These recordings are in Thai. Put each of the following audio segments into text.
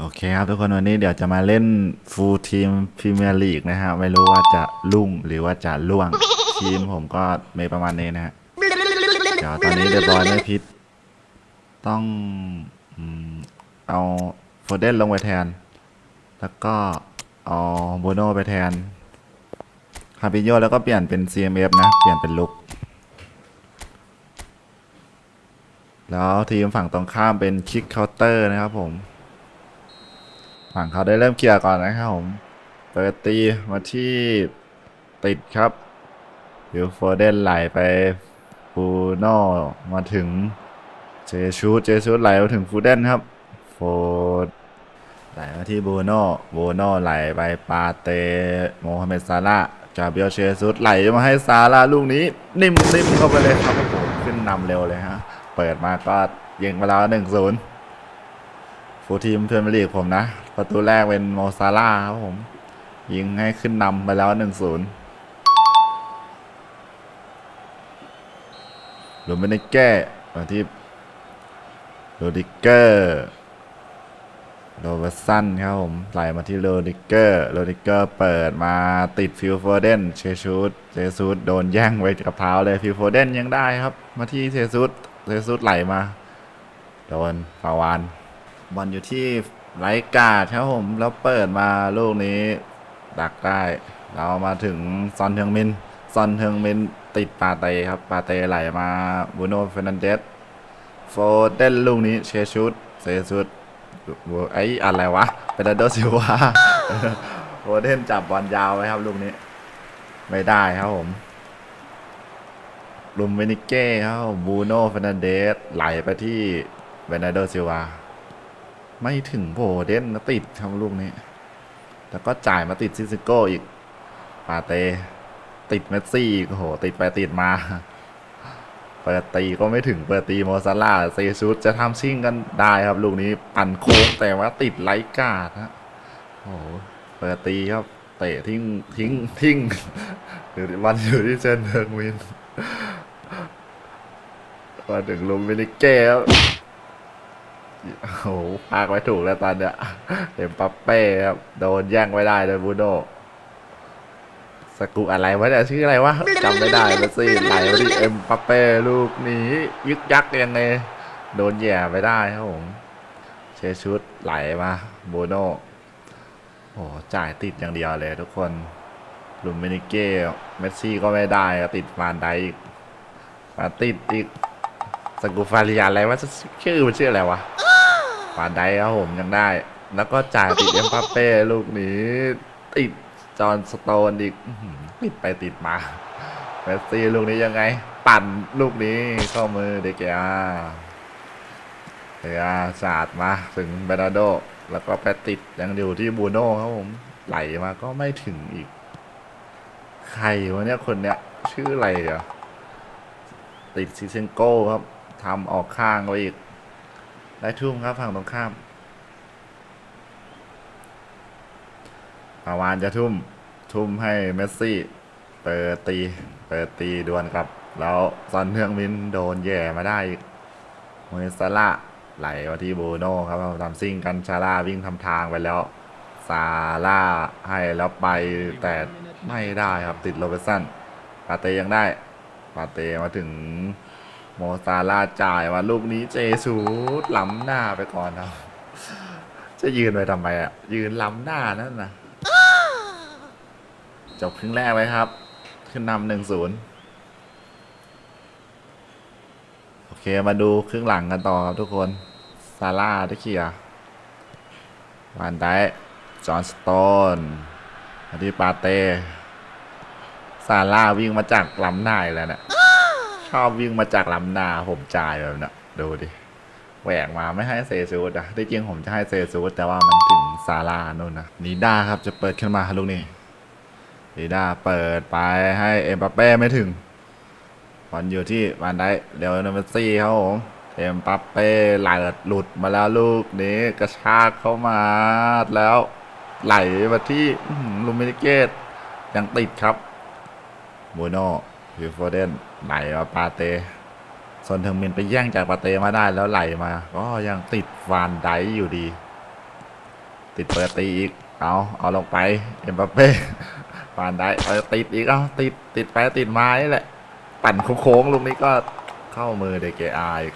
โอเคครับทุกคนวันนี้เดี๋ยวจะมาเล่นฟูลทีมพรีเมียร์ลีกนะฮะ ไม่รู้ว่าจะลุ่งหรือว่าจะล่วง ทีมผมก็มีประมาณนี้นะฮะ เดี๋ยวตอนนี้เดบอยไม่พิษ ต้องอืมเอาโฟเดนลงไปแทน แล้วก็เอาโบโนไปแทนคาปิโยแล้วก็เปลี่ยนเป็น CMF นะ เปลี่ยนเป็นลุก แล้วทีมฝั่งตรงข้ามเป็นคิกเคาน์เตอร์นะครับผม ฝั่งเขาได้เริ่มเคลียร์ก่อนนะครับผมเปิดตีมาที่ติดครับยูโฟเดนไหลไปฟูโน่มาถึงเจชูดเจชูดไหลมาถึงฟูเดนครับโฟไหลมาที่บูโน่บูโน่ไหลไปปาเตโมฮัมเหม็ดซาร่าจาเบียลเชซุดไหลมาให้ซาร่าลูกนี้ นิ่มๆเข้าไปเลยครับขึ้นนำเร็วเลยฮะ เปิดมาก็ยิงมาแล้วหนึ่งศูนย์ ฟูทีมเพื่อนลีกผมนะ ประตูแรกเป็นโมซาร่าครับผม ยิงให้ขึ้นนำไปแล้วหนึ่งศูนย์ลูมินิเก้มาที่โรดิเกอร์โรเบสันครับผมไหลมาที่โรดิเกอร์โรดิเกอร์เปิดมาติดฟิลโฟเดนเชชูดเชชูดโดนแย่งไว้กับเท้าเลยฟิลโฟเดนยังได้ครับ มาที่เชชูดเชชูดไหลมา โดนปาวาน บอลอยู่ที่ไรกาดครับผม แล้วเปิดมาลูกนี้ ดักได้ เรามาถึงซอนเทงมิน ซอนเทงมินติดปาเตครับ ปาเตไหลมาบูโนเฟรนันเดสโฟเดนลูกนี้เชชุดเซชุดไอ้อะไรวะ เป็นโดซิวาโฟเดนจับบอลยาวไว้ครับลูกนี้ ไม่ได้ครับผมลุมเวนิเก้ครับบูโนเฟรนันเดสไหลไปที่เบนโดซิวา ไม่ถึงโบเดนนะติดทำลูกนี้ แล้วก็จ่ายมาติดซิซิโก้อีกปาเต ติดเมสซี่อีกโอ้โห ติดไปติดมา เปิดตีก็ไม่ถึงเปิดตีโมซาร่าเซซูดจะทำชิ่งกันได้ครับ ลูกนี้ปั่นโค้งแต่ว่าติดไลกาดฮะโอ้โห เปิดตีครับ เตะทิ้งทิ้งทิ้งหรือวันอยู่ที่เซนเทิงวินมาถึงลุมวินิเก้ครับ โอ้โหพากไว้ถูกแล้วตอนเนี้ยเอ็มปัปเป้ครับ โดนแย่งไว้ได้เลยบูโดสกุอะไรวะเนี่ยชื่ออะไรวะจำไม่ได้แล้วสิไหลมาที่เอ็มปัปเป้ลูกนี้ ยึกยักยังไงโดนแย่ไปได้ครับผมเชชุดไหลมาบูโนโอ้โหจ่ายติดอย่างเดียวเลยทุกคนลุมเมนิเก้เมสซี่ก็ไม่ได้อะติดฟานไดอีกมาติดอีกสกุฟารียาอะไรวะชื่อมันชื่ออะไรวะ ปาไดครับผมยังได้ แล้วก็จ่ายติดเอ็มบัปเป้ลูกนี้ ติดจอห์นสโตนอีกติดไปติดมาเมสซี่ลูกนี้ยังไง ปั่นลูกนี้เข้ามือเดเกียเดียสาดมาถึงเบนาโด แล้วก็ไปติดยังอยู่ที่บูโน่ครับผมไหลมาก็ไม่ถึงอีก ใครวะเนี่ยคนเนี้ย ชื่ออะไรอะ ติดซิเซนโก้ครับทำออกข้างไว้อีก ได้ทุ่มครับฝั่งตรงข้ามปาวานจะทุ่ม ทุ่มให้เมสซี่ เปิดตี เปิดตีดวลครับ แล้วซอนเทืองมินโดนแย่มาได้อีกมวยซาร่าไหลมาที่โบโน่ครับทำซิ่งกันชาร่าวิ่งทำทางไปแล้วซาร่าให้แล้วไปแต่ไม่ได้ครับติดโรเบสันปาเตยังได้ ปาเตมาถึง โมซาร่าจ่ายมาลูกนี้เจสูดล้ำหน้าไปก่อนครับจะยืนไปทำไมอะ ยืนล้ำหน้านั่นนะจบครึ่งแรกเลยครับ ขึ้นนำหนึ่งศูนย์โอเคมาดูครึ่งหลังกันต่อครับทุกคนซาร่าได้เคลียวานได้จอห์นสโตนมาที่ปาเต้ซาร่าวิ่งมาจากล้ำหน้าแล้วเนี่ย ชอบวิ่งมาจากลำนาผมจ่ายแบบเนี้ยดูดิแหวกมาไม่ให้เซซูดอะที่จริงผมจะให้เซซูดแต่ว่ามันถึงซาร่านู่นนะนีด้าครับจะเปิดขึ้นมาลูกนี้นีด้าเปิดไปให้เอ็มบัปเป้ไม่ถึงบอลอยู่ที่วานได้เดวโนเมสซี่ครับผมเอ็มบัปเป้ไหลหลุดมาแล้วลูกนี้กระชากเข้ามาแล้วไหลมาที่ลูมินิเกตยังติดครับบูโน่ฟิลโฟเดน ไหลมาปาเต ส่วนเทอร์มินไปแย่งจากปาเตมาได้แล้วไหลมา ก็ยังติดฟานไดอยู่ดี ติดเปิดตีอีก เอาเอาลงไปเอ็มบัปเป้ผ่านได้เออติดอีกเอาติดติดไปติดไม้แหละ ปั่นโค้งๆลูกนี้ก็เข้ามือเดเกอาอีก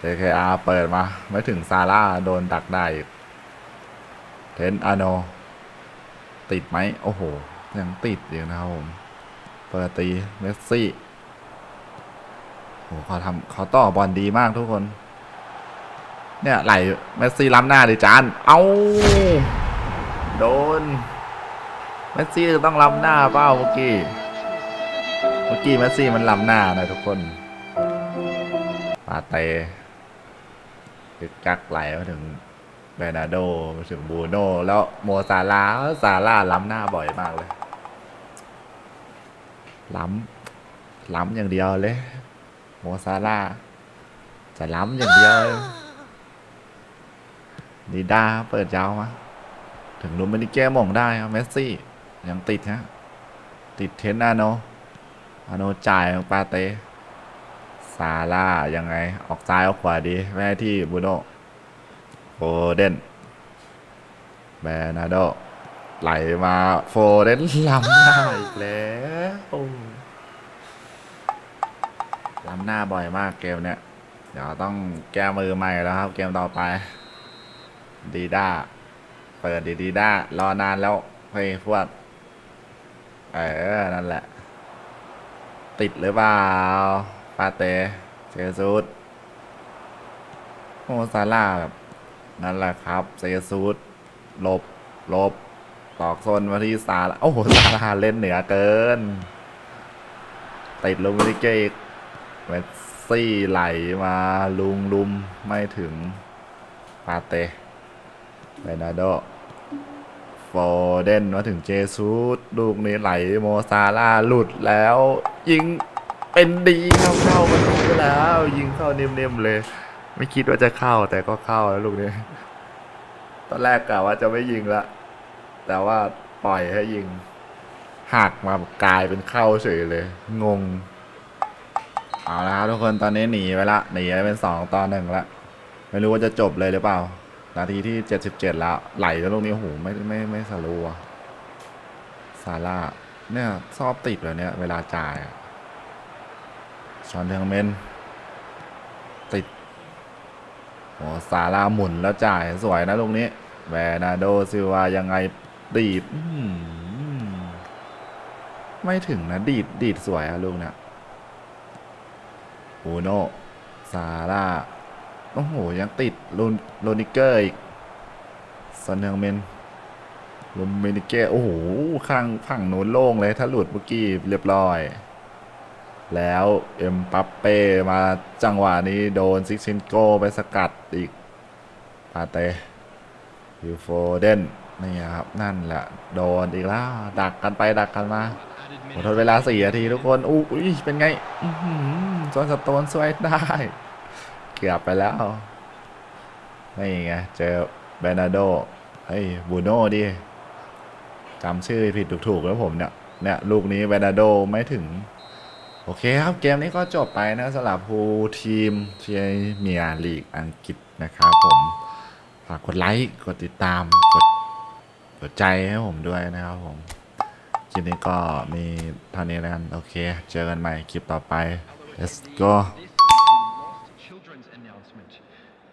เดเกอาเปิดมา ไม่ถึงซาร่าโดนดักได้อีกเทนอาโน ติดไหมโอ้โห ยังติดอยู่นะครับผม ปิดตีเมสซี่โอ้โหเขาทำเขาต่อบอลดีมากทุกคน เนี่ยไหลเมสซี่ล้ำหน้าดิจาน เอาโดน เมสซี่ต้องล้ำหน้าเปล่าเมื่อกี้ เมื่อกี้เมสซี่มันล้ำหน้านะทุกคนปาเตคือกักไหลมาถึงเบนาโดมาถึงบูโน่แล้วโมซาลาซาร่าล้ำหน้าบ่อยมากเลย ล้ำล้ำอย่างเดียวเลยโมซาร่าจะล้ำอย่างเดียวเลยดีด้าเปิดยาวมาถึงลุมมินิเก้ม่งได้ครับเมสซี่ ยังติดฮะติดเทนอาโนอาโนจ่ายของปาเตซาร่ายังไงออกซ้ายออกขวาดีแม่ที่บูโนโฟเดนแบนาโด ไหลมาโฟเดนล้ำหน้าอีกแล้วล้ำหน้าบ่อยมากเกมเนี้ยเดี๋ยวต้องแก้มือใหม่แล้วครับ เกมต่อไป ดีด้า เปิดดีดีด้า รอนานแล้วเฮ้ยพวกเออ นั่นแหละ ติดหรือเปล่าปาเตเซซูดโอซาร่าแบบนั่นแหละครับเซซูดหลบหลบ ตอกโซนมาที่ซาร่าโอ้โหซาร่าเล่นเหนือเกิน ติดลูมินิเกอีกเมสซี่ไหลมาลุงลุมไม่ถึงปาเตเบนาโดโฟเดนมาถึงเจซูสลูกนี้ไหลโมซาร่าหลุดแล้ว ยิงเป็นดีเข้าเข้าประตูไปแล้ว ยิงเข้าเนียมๆเลย ไม่คิดว่าจะเข้าแต่ก็เข้าแล้วลูกนี้ ตอนแรกกะว่าจะไม่ยิงละ แต่ว่าปล่อยให้ยิงหักมากลายเป็นเข้าเฉยเลย งง เอาละครับทุกคนตอนนี้หนีไปละหนีไปเป็นสองต่อหนึ่งละไม่รู้ว่าจะจบเลยหรือเปล่า นาทีที่เจ็ดสิบเจ็ดแล้วไหลแล้วลูกนี้โอ้โหไม่ไม่ไม่สลูอะซาร่าเนี่ยชอบติดเลยเนี่ย เวลาจ่ายอะชอนเทงเมนติดโอ้ซาร่าหมุนแล้วจ่ายสวยนะลูกนี้แวนาโดซิวายังไง ดีดไม่ถึงนะ ดีด ดีดสวยอะลูกเนี่ยอูโนซาร่าโอ้โห ยังติดลูนโลนิเกอร์อีกซันเฮงเมนลูมินิเกอร์โอ้โหข้างฝั่งโน้นโล่งเลย ถ้าหลุดเมื่อกี้เรียบร้อย แล้วเอ็มปัปเป้มาจังหวะนี้โดนซิกซินโกไปสกัดอีกปาเตยูโฟเดน นี่ครับนั่นแหละโดนอีกแล้วดักกันไปดักกันมาหมดทดเวลาสี่นาทีทุกคนอู้อุ้ยเป็นไงอือหือจอนสโตนสวยได้ เกือบไปแล้วนี่ไงเจอเบรนาโดเฮ้ยบูโน่ดิจำชื่อผิดถูกๆแล้วผมเนี่ยเนี่ยลูกนี้เบรนาโดไม่ถึง โอเคครับเกมนี้ก็จบไปนะสำหรับผู้ทีมเชียร์เมียร์ลีกอังกฤษนะครับผม ฝากกดไลค์ กดติดตามกด ใจให้ผมด้วยนะครับผม คลิปนี้ก็มีเท่านี้แล้วกัน โอเค เจอกันใหม่คลิปต่อไป let's go